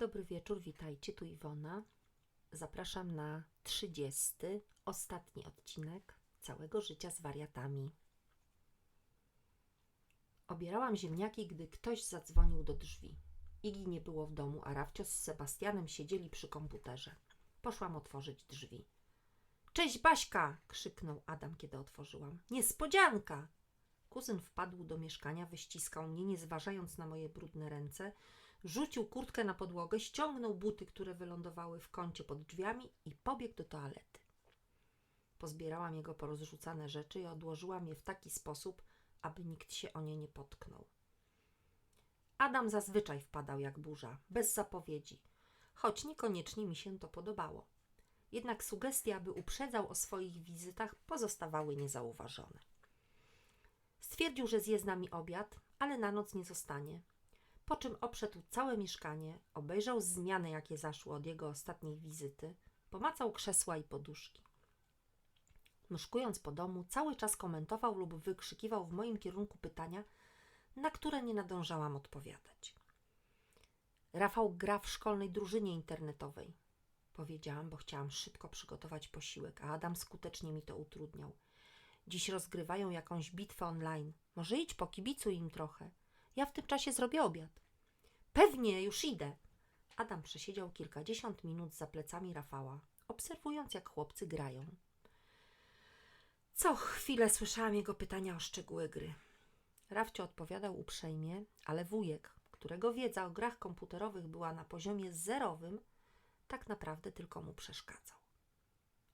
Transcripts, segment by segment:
Dobry wieczór, witajcie, tu Iwona. Zapraszam na 30. ostatni odcinek całego życia z wariatami. Obierałam ziemniaki, gdy ktoś zadzwonił do drzwi. Igi nie było w domu, a Rafcio z Sebastianem siedzieli przy komputerze. Poszłam otworzyć drzwi. Cześć Baśka! krzyknął Adam, kiedy otworzyłam. Niespodzianka! Kuzyn wpadł do mieszkania, wyściskał mnie, nie zważając na moje brudne ręce, rzucił kurtkę na podłogę, ściągnął buty, które wylądowały w kącie pod drzwiami i pobiegł do toalety. Pozbierałam jego porozrzucane rzeczy i odłożyłam je w taki sposób, aby nikt się o nie nie potknął. Adam zazwyczaj wpadał jak burza, bez zapowiedzi, choć niekoniecznie mi się to podobało. Jednak sugestie, aby uprzedzał o swoich wizytach, pozostawały niezauważone. Stwierdził, że zje z nami obiad, ale na noc nie zostanie. Po czym obszedł całe mieszkanie, obejrzał zmiany, jakie zaszły od jego ostatniej wizyty, pomacał krzesła i poduszki. Myszkując po domu, cały czas komentował lub wykrzykiwał w moim kierunku pytania, na które nie nadążałam odpowiadać. Rafał gra w szkolnej drużynie internetowej. Powiedziałam, bo chciałam szybko przygotować posiłek, a Adam skutecznie mi to utrudniał. Dziś rozgrywają jakąś bitwę online. Może idź po kibicu im trochę. Ja w tym czasie zrobię obiad. Pewnie, już idę. Adam przesiedział kilkadziesiąt minut za plecami Rafała, obserwując, jak chłopcy grają. Co chwilę słyszałam jego pytania o szczegóły gry. Rafcio odpowiadał uprzejmie, ale wujek, którego wiedza o grach komputerowych była na poziomie zerowym, tak naprawdę tylko mu przeszkadzał.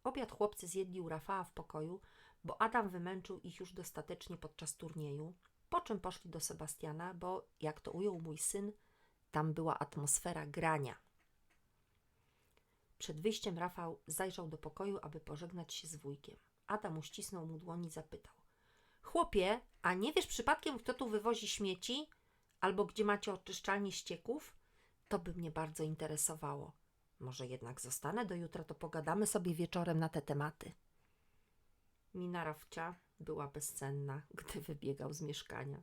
Obiad chłopcy zjedli u Rafała w pokoju, bo Adam wymęczył ich już dostatecznie podczas turnieju, po czym poszli do Sebastiana, bo, jak to ujął mój syn, tam była atmosfera grania. Przed wyjściem Rafał zajrzał do pokoju, aby pożegnać się z wujkiem. Adam uścisnął mu dłoń i zapytał. Chłopie, a nie wiesz przypadkiem, kto tu wywozi śmieci? Albo gdzie macie oczyszczalnię ścieków? To by mnie bardzo interesowało. Może jednak zostanę do jutra, to pogadamy sobie wieczorem na te tematy. Mina Rafcia była bezcenna, gdy wybiegał z mieszkania.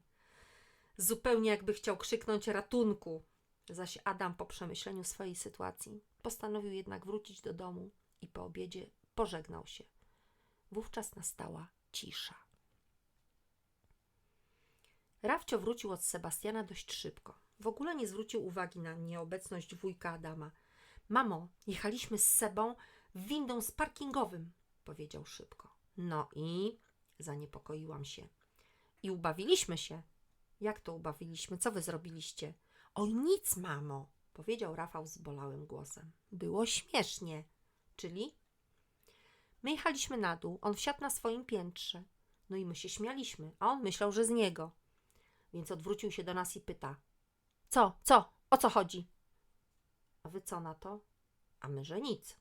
Zupełnie jakby chciał krzyknąć ratunku. Zaś Adam po przemyśleniu swojej sytuacji postanowił jednak wrócić do domu i po obiedzie pożegnał się. Wówczas nastała cisza. Rafcio wrócił od Sebastiana dość szybko. W ogóle nie zwrócił uwagi na nieobecność wujka Adama. Mamo, jechaliśmy z Sebą windą z parkingowym, powiedział szybko. No i zaniepokoiłam się. I ubawiliśmy się. Jak to ubawiliśmy? Co wy zrobiliście? Oj, nic, mamo, powiedział Rafał zbolałym głosem. Było śmiesznie. Czyli? My jechaliśmy na dół, on wsiadł na swoim piętrze. No i my się śmialiśmy, a on myślał, że z niego. Więc odwrócił się do nas i pyta: Co, co, o co chodzi? A wy co na to? A my, że nic.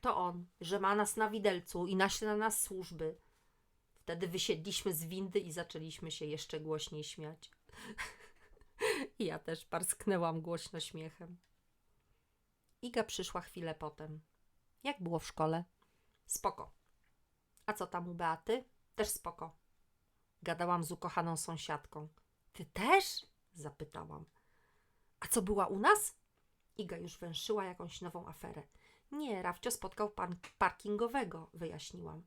To on, że ma nas na widelcu i naśle na nas służby. Wtedy wysiedliśmy z windy i zaczęliśmy się jeszcze głośniej śmiać. I ja też parsknęłam głośno śmiechem. Iga przyszła chwilę potem. Jak było w szkole? Spoko. A co tam u Beaty? Też spoko. Gadałam z ukochaną sąsiadką. Ty też? Zapytałam. A co była u nas? Iga już węszyła jakąś nową aferę. Nie, Rafcio spotkał pan parkingowego, wyjaśniłam.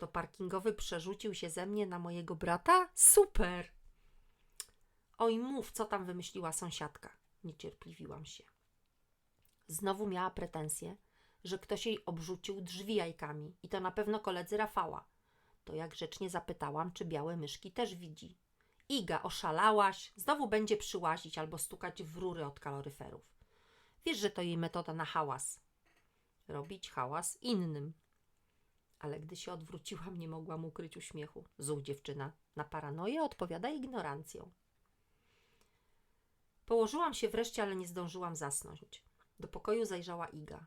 To parkingowy przerzucił się ze mnie na mojego brata? Super! Oj, mów, co tam wymyśliła sąsiadka. Niecierpliwiłam się. Znowu miała pretensje, że ktoś jej obrzucił drzwi jajkami i to na pewno koledzy Rafała. To jak grzecznie zapytałam, czy białe myszki też widzi. Iga, oszalałaś, znowu będzie przyłazić albo stukać w rury od kaloryferów. Wiesz, że to jej metoda na hałas. Robić hałas innym. Ale gdy się odwróciłam, nie mogłam ukryć uśmiechu. Zuch dziewczyna. Na paranoję odpowiada ignorancją. Położyłam się wreszcie, ale nie zdążyłam zasnąć. Do pokoju zajrzała Iga.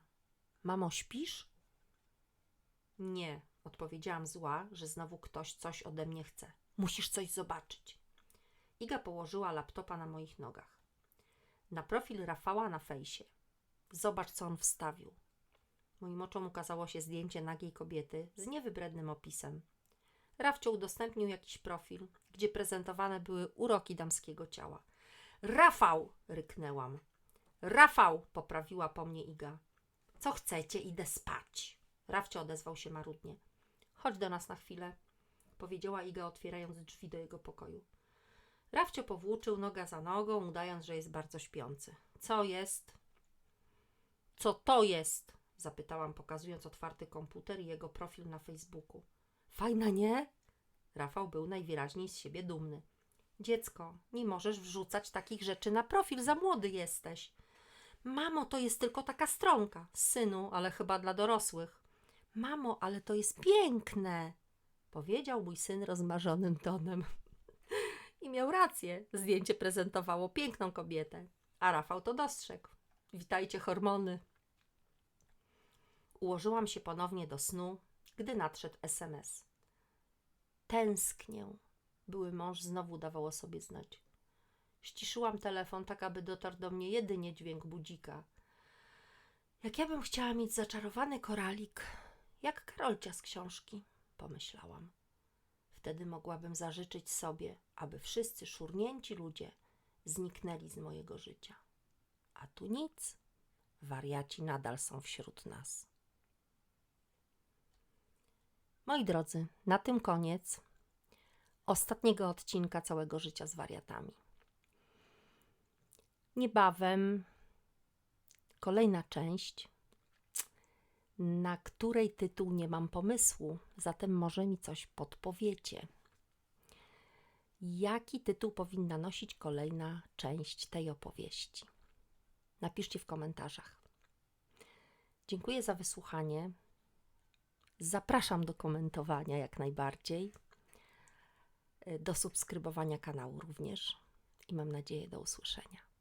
Mamo, śpisz? Nie, odpowiedziałam zła, że znowu ktoś coś ode mnie chce. Musisz coś zobaczyć. Iga położyła laptopa na moich nogach. Na profil Rafała na fejsie. Zobacz, co on wstawił. Moim oczom ukazało się zdjęcie nagiej kobiety z niewybrednym opisem. Rafcio udostępnił jakiś profil, gdzie prezentowane były uroki damskiego ciała. Rafał! ryknęłam. Rafał, poprawiła po mnie Iga. Co chcecie? Idę spać. Rafcio odezwał się marudnie. Chodź do nas na chwilę, powiedziała Iga, otwierając drzwi do jego pokoju. Rafcio powłóczył noga za nogą, udając, że jest bardzo śpiący. Co jest? Co to jest? Zapytałam, pokazując otwarty komputer i jego profil na Facebooku. Fajna, nie? Rafał był najwyraźniej z siebie dumny. Dziecko, nie możesz wrzucać takich rzeczy na profil, za młody jesteś. Mamo, to jest tylko taka stronka. Synu, ale chyba dla dorosłych. Mamo, ale to jest piękne, powiedział mój syn rozmarzonym tonem. I miał rację. Zdjęcie prezentowało piękną kobietę, a Rafał to dostrzegł. Witajcie hormony. Ułożyłam się ponownie do snu, gdy nadszedł SMS. Tęsknię. Były mąż znowu dawał o sobie znać. Ściszyłam telefon tak, aby dotarł do mnie jedynie dźwięk budzika. Jak ja bym chciała mieć zaczarowany koralik, jak Karolcia z książki, pomyślałam. Wtedy mogłabym zażyczyć sobie, aby wszyscy szurnięci ludzie zniknęli z mojego życia. A tu nic. Wariaci nadal są wśród nas. Moi drodzy, na tym koniec ostatniego odcinka całego życia z wariatami. Niebawem kolejna część, na której tytuł nie mam pomysłu, zatem może mi coś podpowiecie. Jaki tytuł powinna nosić kolejna część tej opowieści? Napiszcie w komentarzach. Dziękuję za wysłuchanie. Zapraszam do komentowania jak najbardziej, do subskrybowania kanału również i mam nadzieję do usłyszenia.